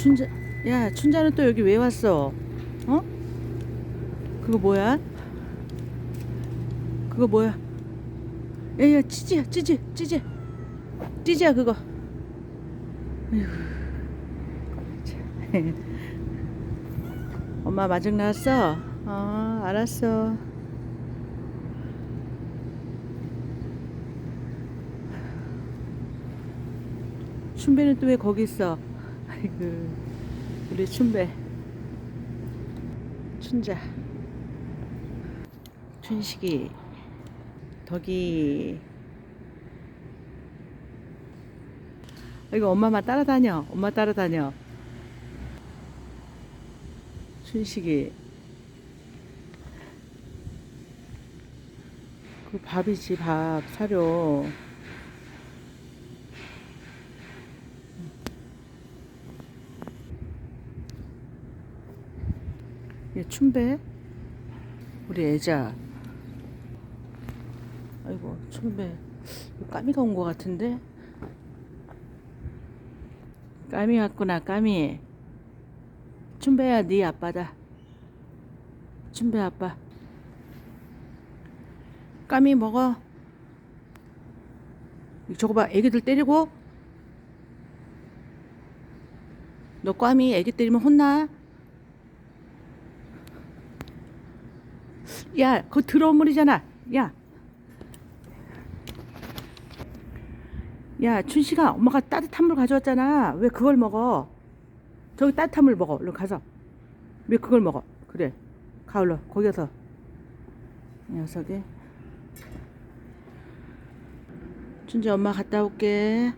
춘자, 야, 춘자는 또 여기 왜 왔어? 어? 그거 뭐야? 그거 뭐야? 야, 야, 찌지야, 찌지, 찌지. 찌지야, 그거. 엄마 마중 나왔어? 어, 알았어. 춘배는 또 왜 거기 있어? 아이고, 우리 춘배. 춘자. 춘식이. 덕이. 이거 엄마만 따라다녀. 엄마 따라다녀. 춘식이. 그 밥이지, 밥, 사료. 얘 춘배. 우리 애자. 아이고, 춘배. 까미가 온 것 같은데? 까미 왔구나, 까미. 춘배야, 네 아빠다. 춘배 아빠. 까미 먹어. 저거 봐, 애기들 때리고. 너 까미 애기 때리면 혼나. 야, 그거 더러운 물이잖아. 야. 야, 춘식아, 엄마가 따뜻한 물 가져왔잖아. 왜 그걸 먹어? 저기 따뜻한 물 먹어. 얼른 가서. 왜 그걸 먹어? 그래. 가, 얼른. 거기 가서. 이 녀석이. 춘지 엄마 갔다 올게.